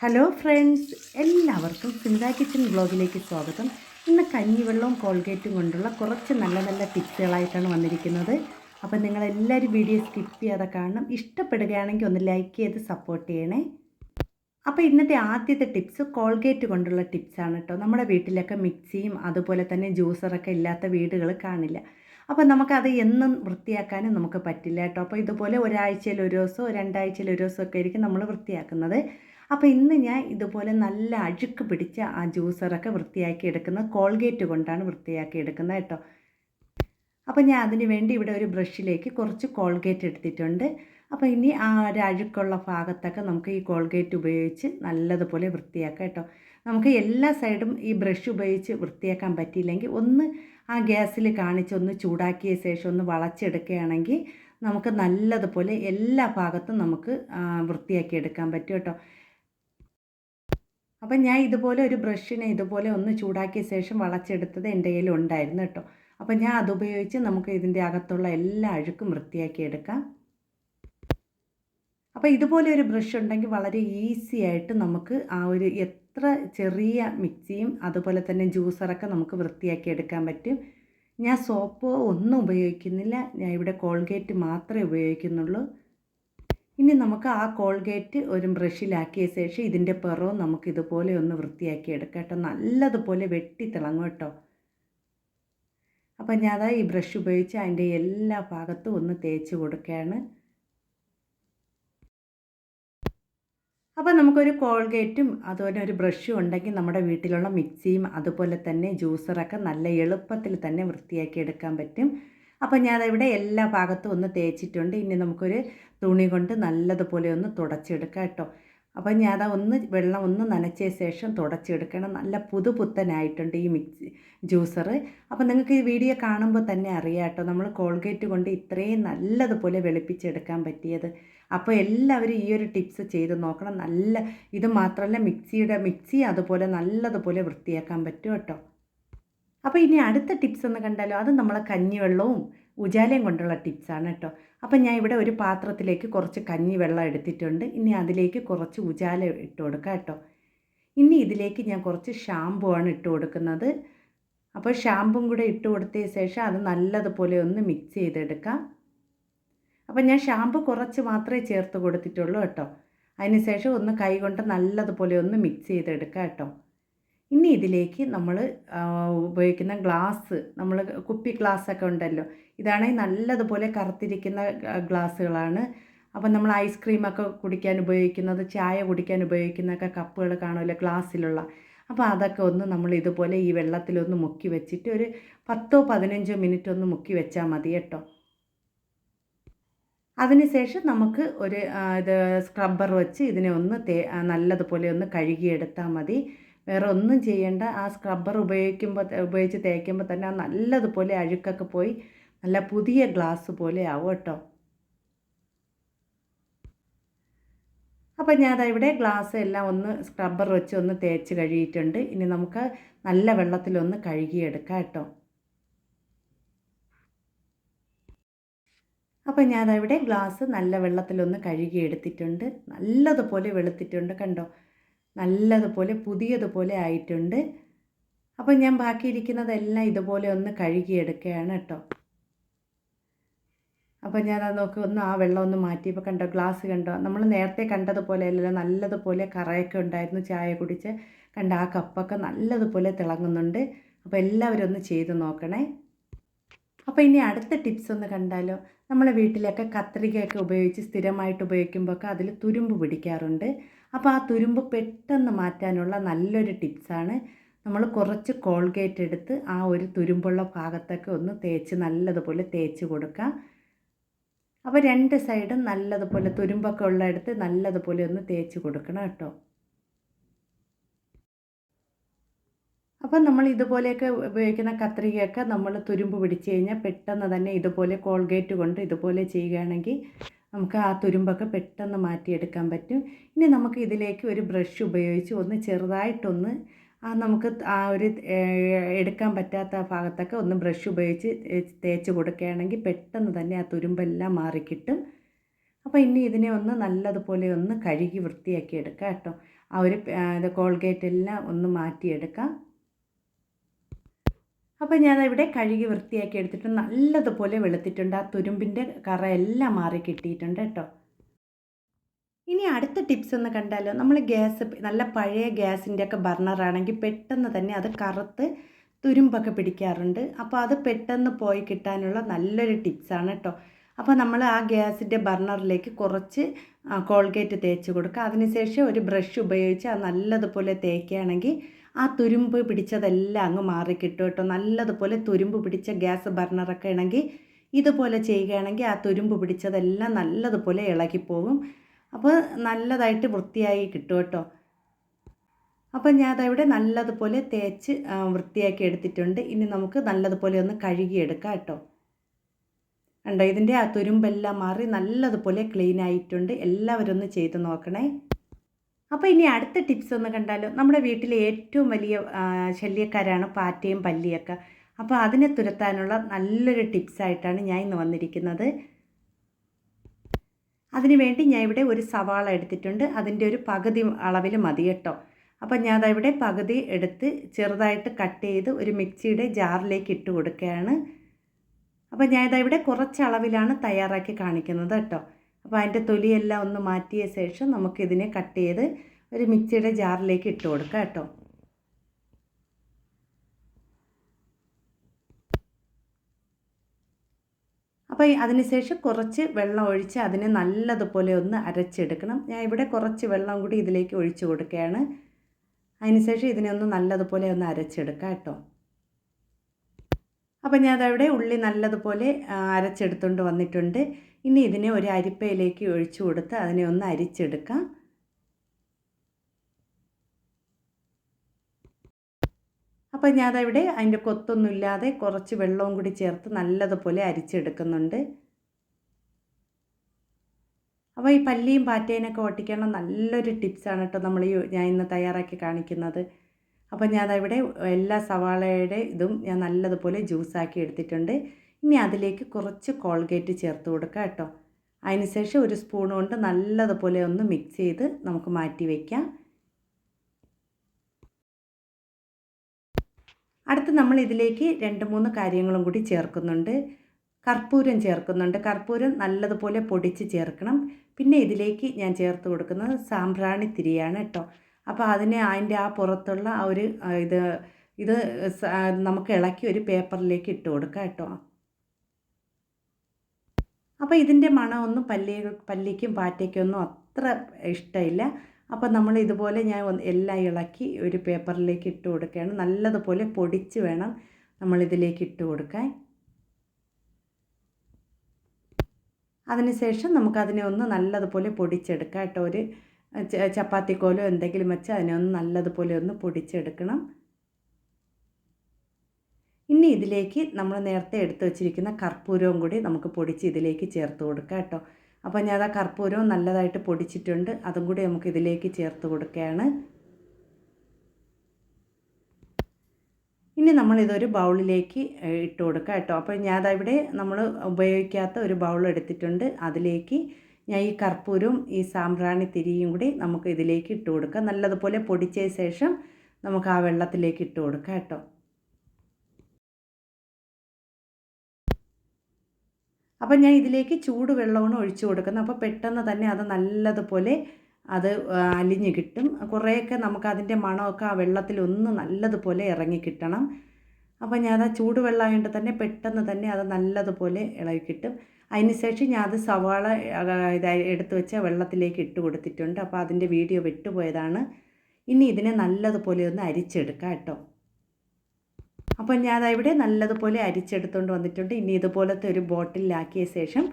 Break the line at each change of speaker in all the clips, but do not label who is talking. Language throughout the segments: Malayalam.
ഹലോ ഫ്രണ്ട്സ് എല്ലാവർക്കും സിന്ത കിച്ചൻ ബ്ലോഗിലേക്ക് സ്വാഗതം. ഇന്ന് കഞ്ഞിവെള്ളവും കോൾഗേറ്റും കൊണ്ടുള്ള കുറച്ച് നല്ല നല്ല ടിപ്സുകളായിട്ടാണ് വന്നിരിക്കുന്നത്. അപ്പോൾ നിങ്ങളെല്ലാവരും വീഡിയോ സ്കിപ്പ് ചെയ്യാതെ കാണണം. ഇഷ്ടപ്പെടുകയാണെങ്കിൽ ഒന്ന് ലൈക്ക് ചെയ്ത് സപ്പോർട്ട് ചെയ്യണേ. അപ്പോൾ ഇന്നത്തെ ആദ്യത്തെ ടിപ്സ് കോൾഗേറ്റ് കൊണ്ടുള്ള ടിപ്സാണ് കേട്ടോ നമ്മുടെ വീട്ടിലൊക്കെ മിക്സിയും അതുപോലെ തന്നെ ജ്യൂസറൊക്കെ ഇല്ലാത്ത വീടുകൾ കാണില്ല. അപ്പോൾ നമുക്കത് എന്നും വൃത്തിയാക്കാനും നമുക്ക് പറ്റില്ല കേട്ടോ അപ്പോൾ ഇതുപോലെ ഒരാഴ്ചയിൽ ഒരു ദിവസമോ രണ്ടാഴ്ചയിൽ ഒരു ദിവസമൊക്കെ ആയിരിക്കും നമ്മൾ വൃത്തിയാക്കുന്നത്. അപ്പോൾ ഇന്ന് ഞാൻ ഇതുപോലെ നല്ല അഴുക്ക് പിടിച്ച ആ ജ്യൂസറൊക്കെ വൃത്തിയാക്കി എടുക്കുന്നത് കോൾഗേറ്റ് കൊണ്ടാണ് വൃത്തിയാക്കി എടുക്കുന്നത് കേട്ടോ. അപ്പോൾ ഞാൻ അതിന് വേണ്ടി ഇവിടെ ഒരു ബ്രഷിലേക്ക് കുറച്ച് കോൾഗേറ്റ് എടുത്തിട്ടുണ്ട്. അപ്പോൾ ഇനി ആ ഒരു അഴുക്കുള്ള ഭാഗത്തൊക്കെ നമുക്ക് ഈ കോൾഗേറ്റ് ഉപയോഗിച്ച് നല്ലതുപോലെ വൃത്തിയാക്കാം കേട്ടോ. നമുക്ക് എല്ലാ സൈഡും ഈ ബ്രഷ് ഉപയോഗിച്ച് വൃത്തിയാക്കാൻ പറ്റിയില്ലെങ്കിൽ ഒന്ന് ആ ഗ്യാസിൽ കാണിച്ച് ഒന്ന് ചൂടാക്കിയ ശേഷം ഒന്ന് വളച്ചെടുക്കുകയാണെങ്കിൽ നമുക്ക് നല്ലതുപോലെ എല്ലാ ഭാഗത്തും നമുക്ക് വൃത്തിയാക്കി എടുക്കാൻ പറ്റും കേട്ടോ. അപ്പം ഞാൻ ഇതുപോലെ ഒരു ബ്രഷിനെ ഇതുപോലെ ഒന്ന് ചൂടാക്കിയ ശേഷം വളച്ചെടുത്തത് എന്റെ കയ്യിൽ ഉണ്ടായിരുന്നു കേട്ടോ. അപ്പം ഞാൻ അതുപയോഗിച്ച് നമുക്ക് ഇതിന്റെ അകത്തുള്ള എല്ലാ അഴുക്കും വൃത്തിയാക്കി എടുക്കാം. അപ്പോൾ ഇതുപോലെ ഒരു ബ്രഷ് ഉണ്ടെങ്കിൽ വളരെ ഈസി ആയിട്ട് നമുക്ക് ആ ഒരു എത്ര ചെറിയ മിക്സിയും അതുപോലെ തന്നെ ജ്യൂസറൊക്കെ നമുക്ക് വൃത്തിയാക്കി എടുക്കാൻ പറ്റും. ഞാൻ സോപ്പോ ഒന്നും ഉപയോഗിക്കുന്നില്ല. ഞാൻ ഇവിടെ കോൾഗേറ്റ് മാത്രമേ ഉപയോഗിക്കുന്നുള്ളൂ. ഇനി നമുക്ക് ആ കോൾഗേറ്റ് ഒരു ബ്രഷിലാക്കിയ ശേഷം ഇതിന്റെ പിറവും നമുക്ക് ഇതുപോലെ ഒന്ന് വൃത്തിയാക്കി എടുക്കാം കേട്ടോ. നല്ലതുപോലെ വെട്ടി തിളങ്ങും കേട്ടോ. അപ്പം ഞാൻ ഈ ബ്രഷ് ഉപയോഗിച്ച് അതിന്റെ എല്ലാ ഭാഗത്തും ഒന്ന് തേച്ച് കൊടുക്കുകയാണ്. അപ്പോൾ നമുക്കൊരു കോൾഗേറ്റും അതുപോലെ ഒരു ബ്രഷും ഉണ്ടെങ്കിൽ നമ്മുടെ വീട്ടിലുള്ള മിക്സിയും അതുപോലെ തന്നെ ജ്യൂസറൊക്കെ നല്ല എളുപ്പത്തിൽ തന്നെ വൃത്തിയാക്കി എടുക്കാൻ പറ്റും. അപ്പോൾ ഇവിടെ എല്ലാ ഭാഗത്തും ഒന്ന് തേച്ചിട്ടുണ്ട്. ഇനി നമുക്കൊരു തുണി കൊണ്ട് നല്ലതുപോലെ ഒന്ന് തുടച്ചെടുക്കാം കേട്ടോ. അപ്പോൾ അത് ഒന്ന് വെള്ളം ഒന്ന് നനച്ച ശേഷം തുടച്ചെടുക്കണം. നല്ല പുതുപുത്തനായിട്ടുണ്ട് ഈ മിക്സി ജ്യൂസർ അപ്പോൾ നിങ്ങൾക്ക് ഈ വീഡിയോ കാണുമ്പോൾ തന്നെ അറിയാം കേട്ടോ നമ്മൾ കോൾഗേറ്റ് കൊണ്ട് ഇത്രയും നല്ലതുപോലെ വെളുപ്പിച്ചെടുക്കാൻ പറ്റിയത്. അപ്പോൾ എല്ലാവരും ഈ ഒരു ടിപ്സ് ചെയ്ത് നോക്കണം. നല്ല ഇത് മാത്രമല്ല മിക്സിയുടെ മിക്സി അതുപോലെ നല്ലതുപോലെ വൃത്തിയാക്കാൻ പറ്റും കേട്ടോ. അപ്പോൾ ഇനി അടുത്ത ടിപ്സ് എന്ന് കണ്ടാലോ? അത് നമ്മളെ കഞ്ഞിവെള്ളവും ഉജാലയും കൊണ്ടുള്ള ടിപ്സാണ് കേട്ടോ അപ്പം ഞാൻ ഇവിടെ ഒരു പാത്രത്തിലേക്ക് കുറച്ച് കഞ്ഞിവെള്ളം എടുത്തിട്ടുണ്ട്. ഇനി അതിലേക്ക് കുറച്ച് ഉജാല ഇട്ട് കൊടുക്കാം കേട്ടോ ഇനി ഇതിലേക്ക് ഞാൻ കുറച്ച് ഷാമ്പു ആണ് ഇട്ട് കൊടുക്കുന്നത്. അപ്പോൾ ഷാമ്പും കൂടെ ഇട്ട് കൊടുത്തതിന് ശേഷം അത് നല്ലതുപോലെ ഒന്ന് മിക്സ് ചെയ്തെടുക്കാം. അപ്പം ഞാൻ ഷാമ്പു കുറച്ച് മാത്രമേ ചേർത്ത് കൊടുത്തിട്ടുള്ളൂ കേട്ടോ അതിന് ശേഷം ഒന്ന് കൈ കൊണ്ട് നല്ലതുപോലെ ഒന്ന് മിക്സ് ചെയ്തെടുക്കാം കേട്ടോ ഇനി ഇതിലേക്ക് നമ്മൾ ഉപയോഗിക്കുന്ന ഗ്ലാസ് നമ്മൾ കുപ്പി ഗ്ലാസ്സൊക്കെ ഉണ്ടല്ലോ. ഇതാണെങ്കിൽ നല്ലതുപോലെ കറുത്തിരിക്കുന്ന ഗ്ലാസ്സുകളാണ്. അപ്പം നമ്മൾ ഐസ്ക്രീമൊക്കെ കുടിക്കാൻ ഉപയോഗിക്കുന്നത് ചായ കുടിക്കാൻ ഉപയോഗിക്കുന്നൊക്കെ കപ്പുകൾ കാണുമല്ലോ ഗ്ലാസ്സിലുള്ള. അപ്പോൾ അതൊക്കെ ഒന്ന് നമ്മൾ ഇതുപോലെ ഈ വെള്ളത്തിലൊന്ന് മുക്കി വെച്ചിട്ട് ഒരു പത്തോ പതിനഞ്ചോ മിനിറ്റ് ഒന്ന് മുക്കി വെച്ചാൽ മതി കേട്ടോ. അതിനുശേഷം നമുക്ക് ഒരു ഇത് സ്ക്രബ്ബർ വെച്ച് ഇതിനെ ഒന്ന് തേ നല്ലതുപോലെ ഒന്ന് കഴുകിയെടുത്താൽ മതി. വേറെ ഒന്നും ചെയ്യേണ്ട. ആ സ്ക്രബ്ബർ ഉപയോഗിക്കുമ്പോൾ ഉപയോഗിച്ച് തേക്കുമ്പോൾ തന്നെ നല്ലതുപോലെ അഴുക്കൊക്കെ പോയി നല്ല പുതിയ ഗ്ലാസ് പോലെ ആവും കേട്ടോ. അപ്പോൾ ഞാനതാ ഇവിടെ ഗ്ലാസ് എല്ലാം ഒന്ന് സ്ക്രബ്ബർ വെച്ച് ഒന്ന് തേച്ച് കഴുകിയിട്ടുണ്ട്. ഇനി നമുക്ക് നല്ല വെള്ളത്തിലൊന്ന് കഴുകിയെടുക്കാം കേട്ടോ. ദാ ഇവിടെ ഗ്ലാസ് നല്ല വെള്ളത്തിലൊന്ന് കഴുകിയെടുത്തിട്ടുണ്ട്. നല്ലതുപോലെ വെളുത്തിട്ടുണ്ട് കണ്ടോ. നല്ലതുപോലെ പുതിയതുപോലെ ആയിട്ടുണ്ട്. അപ്പോൾ ഞാൻ ബാക്കിയിരിക്കുന്നതെല്ലാം ഇതുപോലെ ഒന്ന് കഴുകിയെടുക്കുകയാണ് കേട്ടോ. അപ്പോൾ ഞാൻ അത് നോക്കി ഒന്ന് ആ വെള്ളം ഒന്ന് മാറ്റി. മാറ്റിയപ്പോൾ കണ്ടോ ഗ്ലാസ് കണ്ടോ? നമ്മൾ നേരത്തെ കണ്ടതുപോലെ അല്ലല്ലോ നല്ലതുപോലെ കറയൊക്കെ ഉണ്ടായിരുന്നു ചായ കുടിച്ച്. കണ്ട ആ കപ്പൊക്കെ നല്ലതുപോലെ തിളങ്ങുന്നുണ്ട്. അപ്പോൾ എല്ലാവരും ഒന്ന് ചെയ്ത് നോക്കണേ. അപ്പോൾ ഇനി അടുത്ത ടിപ്സ് ഒന്ന് കണ്ടാലോ? നമ്മളെ വീട്ടിലൊക്കെ കത്രികയൊക്കെ ഉപയോഗിച്ച് സ്ഥിരമായിട്ട് ഉപയോഗിക്കുമ്പോഴൊക്കെ അതിൽ തുരുമ്പ് പിടിക്കാറുണ്ട്. അപ്പോൾ ആ തുരുമ്പ് പെട്ടെന്ന് മാറ്റാനുള്ള നല്ലൊരു ടിപ്സാണ്. നമ്മൾ കുറച്ച് കോൾഗേറ്റ് എടുത്ത് ആ ഒരു തുരുമ്പുള്ള ഭാഗത്തൊക്കെ ഒന്ന് തേച്ച് നല്ലതുപോലെ തേച്ച് കൊടുക്കുക അപ്പോൾ രണ്ട് സൈഡും നല്ലതുപോലെ തുരുമ്പൊക്കെ ഉള്ളിടത്ത് നല്ലതുപോലെ ഒന്ന് തേച്ച് കൊടുക്കണം കേട്ടോ. അപ്പം നമ്മൾ ഇതുപോലെയൊക്കെ ഉപയോഗിക്കുന്ന കത്രികയൊക്കെ നമ്മൾ തുരുമ്പ് പിടിച്ച് കഴിഞ്ഞാൽ പെട്ടെന്ന് തന്നെ ഇതുപോലെ കോൾഗേറ്റ് കൊണ്ട് ഇതുപോലെ ചെയ്യുകയാണെങ്കിൽ നമുക്ക് ആ തുരുമ്പൊക്കെ പെട്ടെന്ന് മാറ്റിയെടുക്കാൻ പറ്റും. ഇനി നമുക്ക് ഇതിലേക്ക് ഒരു ബ്രഷ് ഉപയോഗിച്ച് ഒന്ന് ചെറുതായിട്ടൊന്ന് ആ നമുക്ക് ആ ഒരു എടുക്കാൻ പറ്റാത്ത ഭാഗത്തൊക്കെ ഒന്ന് ബ്രഷ് ഉപയോഗിച്ച് തേച്ച് കൊടുക്കുകയാണെങ്കിൽ പെട്ടെന്ന് തന്നെ ആ തുരുമ്പെല്ലാം മാറിക്കിട്ടും. അപ്പോൾ ഇനി ഇതിനെ ഒന്ന് നല്ലതുപോലെ ഒന്ന് കഴുകി വൃത്തിയാക്കി എടുക്കാം കേട്ടോ. ആ ഒരു കോൾഗേറ്റ് എല്ലാം ഒന്ന് മാറ്റിയെടുക്കാം. അപ്പോൾ ഞാനവിടെ കഴുകി വൃത്തിയാക്കി എടുത്തിട്ട് നല്ലതുപോലെ വെളുത്തിട്ടുണ്ട്. ആ തുരുമ്പിന്റെ കറ എല്ലാം മാറി കിട്ടിയിട്ടുണ്ട് കേട്ടോ. ഇനി അടുത്ത ടിപ്സ് ഒന്ന് കണ്ടാലോ? നമ്മൾ ഗ്യാസ് നല്ല പഴയ ഗ്യാസിന്റെ ഒക്കെ ബർണറാണെങ്കിൽ പെട്ടെന്ന് തന്നെ അത് കറുത്ത് തുരുമ്പൊക്കെ പിടിക്കാറുണ്ട്. അപ്പോൾ അത് പെട്ടെന്ന് പോയി കിട്ടാനുള്ള നല്ലൊരു ടിപ്സാണ് കേട്ടോ. അപ്പോൾ നമ്മൾ ആ ഗ്യാസിന്റെ ബർണറിലേക്ക് കുറച്ച് കോൾഗേറ്റ് തേച്ച് കൊടുക്കുക. അതിനുശേഷം ഒരു ബ്രഷ് ഉപയോഗിച്ച് അത് നല്ലതുപോലെ തേക്കുകയാണെങ്കിൽ ആ തുരുമ്പ് പിടിച്ചതെല്ലാം അങ്ങ് മാറിക്കിട്ടു കിട്ടും. നല്ലതുപോലെ തുരുമ്പ് പിടിച്ച ഗ്യാസ് ബർണറൊക്കെ ആണെങ്കിൽ ഇതുപോലെ ചെയ്യുകയാണെങ്കിൽ ആ തുരുമ്പ് പിടിച്ചതെല്ലാം നല്ലതുപോലെ ഇളകിപ്പോകും അപ്പോൾ നല്ലതായിട്ട് വൃത്തിയായി കിട്ടും കേട്ടോ. അപ്പം ഞാൻ അതവിടെ നല്ലതുപോലെ തേച്ച് വൃത്തിയാക്കി എടുത്തിട്ടുണ്ട്. ഇനി നമുക്ക് നല്ലതുപോലെ ഒന്ന് കഴുകിയെടുക്കാം കേട്ടോ. കണ്ടോ ഇതിന്റെ ആ തുരുമ്പെല്ലാം മാറി നല്ലതുപോലെ ക്ലീൻ ആയിട്ടുണ്ട് എല്ലാവരും ഒന്ന് ചെയ്ത് നോക്കണേ. അപ്പോൾ ഇനി അടുത്ത ടിപ്സ് ഒന്ന് കണ്ടാലോ? നമ്മുടെ വീട്ടിലെ ഏറ്റവും വലിയ ശല്യക്കാരാണ് പാറ്റയും പല്ലിയൊക്കെ. അപ്പോൾ അതിനെ തുരത്താനുള്ള നല്ലൊരു ടിപ്സായിട്ടാണ് ഞാൻ ഇന്ന് വന്നിരിക്കുന്നത്. അതിനുവേണ്ടി ഞാൻ ഇവിടെ ഒരു സവാള എടുത്തിട്ടുണ്ട്. അതിന്റെ ഒരു പകുതി അളവിൽ മതി കേട്ടോ. അപ്പം ഞാൻ അതവിടെ പകുതി എടുത്ത് ചെറുതായിട്ട് കട്ട് ചെയ്ത് ഒരു മിക്സിയുടെ ജാറിലേക്ക് ഇട്ട് കൊടുക്കുകയാണ്. അപ്പോൾ ഞാൻ ഇതവിടെ കുറച്ച് അളവിലാണ് തയ്യാറാക്കി കാണിക്കുന്നത് കേട്ടോ. അപ്പോൾ അതിന്റെ തൊലിയെല്ലാം ഒന്ന് മാറ്റിയ ശേഷം നമുക്കിതിനെ കട്ട് ചെയ്ത് ഒരു മിക്സിയുടെ ജാറിലേക്ക് ഇട്ട് കൊടുക്കാം കേട്ടോ. അപ്പോൾ അതിനുശേഷം കുറച്ച് വെള്ളം ഒഴിച്ച് അതിനെ നല്ലതുപോലെ ഒന്ന് അരച്ചെടുക്കണം. ഞാൻ ഇവിടെ കുറച്ച് വെള്ളം കൂടി ഇതിലേക്ക് ഒഴിച്ചു കൊടുക്കുകയാണ്. അതിനുശേഷം ഇതിനെ ഒന്ന് നല്ലതുപോലെ ഒന്ന് അരച്ചെടുക്കാം കേട്ടോ. അപ്പോൾ ഞാൻ ഉള്ളി നല്ലതുപോലെ അരച്ചെടുത്തുകൊണ്ട് വന്നിട്ടുണ്ട്. ഇനി ഇതിനെ ഒരു അരിപ്പയിലേക്ക് ഒഴിച്ചു കൊടുത്ത് അതിനെ ഒന്ന് അരിച്ചെടുക്കാം. അപ്പോൾ ഞാനതവിടെ അതിന്റെ കൊത്തൊന്നുമില്ലാതെ കുറച്ച് വെള്ളവും കൂടി ചേർത്ത് നല്ലതുപോലെ അരിച്ചെടുക്കുന്നുണ്ട്. അപ്പോൾ ഈ പല്ലിയും പാറ്റേനൊക്കെ ഓട്ടിക്കാനുള്ള നല്ലൊരു ടിപ്സാണ് കേട്ടോ നമ്മൾ ഈ ഞാൻ ഇന്ന് തയ്യാറാക്കി കാണിക്കുന്നത്. അപ്പോൾ ഞാൻ അവിടെ എല്ലാ സവാളയുടെ ഇതും ഞാൻ നല്ലതുപോലെ ജ്യൂസാക്കി എടുത്തിട്ടുണ്ട്. ഇനി അതിലേക്ക് കുറച്ച് കോൾഗേറ്റ് ചേർത്ത് കൊടുക്കുക കേട്ടോ. അതിനുശേഷം ഒരു സ്പൂൺ കൊണ്ട് നല്ലതുപോലെ ഒന്ന് മിക്സ് ചെയ്ത് നമുക്ക് മാറ്റി വയ്ക്കാം അടുത്ത് നമ്മൾ ഇതിലേക്ക് രണ്ട് മൂന്ന് കാര്യങ്ങളും കൂടി ചേർക്കുന്നുണ്ട്. കർപ്പൂരം ചേർക്കുന്നുണ്ട്. കർപ്പൂരം നല്ലതുപോലെ പൊടിച്ച് ചേർക്കണം. പിന്നെ ഇതിലേക്ക് ഞാൻ ചേർത്ത് കൊടുക്കുന്നത് സാമ്പ്രാണി തിരിയാണ് കേട്ടോ. അപ്പോൾ അതിനെ അതിന്റെ ആ പുറത്തുള്ള ആ ഒരു ഇത് ഇത് നമുക്ക് ഇളക്കി ഒരു പേപ്പറിലേക്ക് ഇട്ട് കൊടുക്കാം കേട്ടോ. അപ്പോൾ ഇതിന്റെ മണമൊന്നും പല്ലി പല്ലിക്കും പാറ്റയ്ക്കൊന്നും അത്ര ഇഷ്ടമില്ല. അപ്പോൾ നമ്മൾ ഇതുപോലെ ഞാൻ എല്ലാം ഇളക്കി ഒരു പേപ്പറിലേക്ക് ഇട്ട് കൊടുക്കുകയാണ്. നല്ലതുപോലെ പൊടിച്ച് വേണം നമ്മളിതിലേക്ക് ഇട്ട് കൊടുക്കാൻ. അതിനുശേഷം നമുക്കതിനെ ഒന്ന് നല്ലതുപോലെ പൊടിച്ചെടുക്കാം കേട്ടോ. ഒരു ചപ്പാത്തിക്കോലോ എന്തെങ്കിലും വെച്ച് അതിനെ ഒന്ന് നല്ലതുപോലെ ഒന്ന് പൊടിച്ചെടുക്കണം. ഇനി ഇതിലേക്ക് നമ്മൾ നേരത്തെ എടുത്തു വച്ചിരിക്കുന്ന കർപ്പൂരവും കൂടി നമുക്ക് പൊടിച്ച് ഇതിലേക്ക് ചേർത്ത് കൊടുക്കാം കേട്ടോ. അപ്പോൾ ഞാൻ ആ കർപ്പൂരവും നല്ലതായിട്ട് പൊടിച്ചിട്ടുണ്ട്. അതും കൂടി നമുക്ക് ഇതിലേക്ക് ചേർത്ത് കൊടുക്കുകയാണ്. ഇനി നമ്മളിതൊരു ബൗളിലേക്ക് ഇട്ട് കൊടുക്കുക കേട്ടോ. അപ്പോൾ ഞാൻ ഇവിടെ നമ്മൾ ഉപയോഗിക്കാത്ത ഒരു ബൗൾ എടുത്തിട്ടുണ്ട്. അതിലേക്ക് ഞാൻ ഈ കർപ്പൂരവും ഈ സാമ്പ്രാണി തിരിയും കൂടി നമുക്ക് ഇതിലേക്ക് ഇട്ട് കൊടുക്കാം. നല്ലതുപോലെ പൊടിച്ചതിന് ശേഷം നമുക്ക് ആ വെള്ളത്തിലേക്ക് ഇട്ട് കൊടുക്കാം കേട്ടോ. അപ്പം ഞാൻ ഇതിലേക്ക് ചൂട് വെള്ളമാണ് ഒഴിച്ചു കൊടുക്കുന്നത്. അപ്പോൾ പെട്ടെന്ന് തന്നെ അത് നല്ലതുപോലെ അത് അലിഞ്ഞ് കിട്ടും. കുറേയൊക്കെ നമുക്ക് അതിന്റെ മണമൊക്കെ ആ വെള്ളത്തിലൊന്ന് നല്ലതുപോലെ ഇറങ്ങി കിട്ടണം. അപ്പോൾ ഞാൻ ആ ചൂടുവെള്ളമായതുകൊണ്ട് തന്നെ പെട്ടെന്ന് തന്നെ അത് നല്ലതുപോലെ ഇളകി കിട്ടും. അതിന് ശേഷം ഞാൻ അത് സവാള ഇതായി എടുത്തു വെച്ച വെള്ളത്തിലേക്ക് ഇട്ട് കൊടുത്തിട്ടുണ്ട്. അപ്പോൾ അതിന്റെ വീഡിയോ വിട്ടുപോയതാണ്. ഇനി ഇതിനെ നല്ലതുപോലെ ഒന്ന് അരിച്ചെടുക്കാം കേട്ടോ. അപ്പോൾ ഞാൻ ഇവിടെ നല്ലതുപോലെ അരിച്ചെടുത്തുകൊണ്ട് വന്നിട്ടുണ്ട്. ഇനി ഇതുപോലത്തെ ഒരു ബോട്ടിലാക്കിയ ശേഷം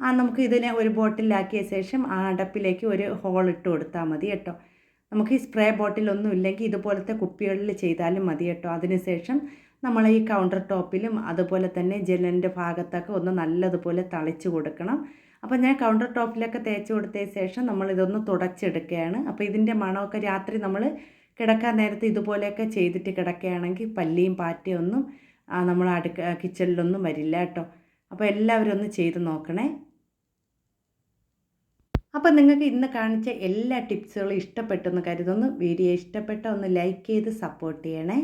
ആ നമുക്ക് ഇതിനെ ഒരു ബോട്ടിലാക്കിയ ശേഷം ആ അടപ്പിലേക്ക് ഒരു ഹോൾ ഇട്ട് കൊടുത്താൽ മതി കേട്ടോ. നമുക്ക് ഈ സ്പ്രേ ബോട്ടിലൊന്നും ഇല്ലെങ്കിൽ ഇതുപോലത്തെ കുപ്പികളിൽ ചെയ്താലും മതി കേട്ടോ. അതിനുശേഷം നമ്മൾ ഈ കൗണ്ടർ ടോപ്പിലും അതുപോലെ തന്നെ ജനലിന്റെ ഭാഗത്തൊക്കെ ഒന്ന് നല്ലതുപോലെ തളിച്ച് കൊടുക്കണം. അപ്പോൾ ഞാൻ കൗണ്ടർ ടോപ്പിലൊക്കെ തേച്ച് കൊടുത്തതിന് ശേഷം നമ്മൾ ഇതൊന്ന് തുടച്ചെടുക്കുകയാണ്. അപ്പോൾ ഇതിന്റെ മണമൊക്കെ രാത്രി നമ്മൾ കിടക്കാൻ നേരത്ത് ഇതുപോലെയൊക്കെ ചെയ്തിട്ട് കിടക്കുകയാണെങ്കിൽ പല്ലിയും പാറ്റയൊന്നും നമ്മൾ അടുക്ക കിച്ചണിലൊന്നും വരില്ല കേട്ടോ. അപ്പോൾ എല്ലാവരും ഒന്ന് ചെയ്ത് നോക്കണേ. അപ്പോൾ നിങ്ങൾക്ക് ഇന്ന് കാണിച്ച എല്ലാ ടിപ്സുകളും ഇഷ്ടപ്പെട്ടെന്ന് കരുതുന്നു. വീഡിയോ ഇഷ്ടപ്പെട്ട ഒന്ന് ലൈക്ക് ചെയ്ത് സപ്പോർട്ട് ചെയ്യണേ.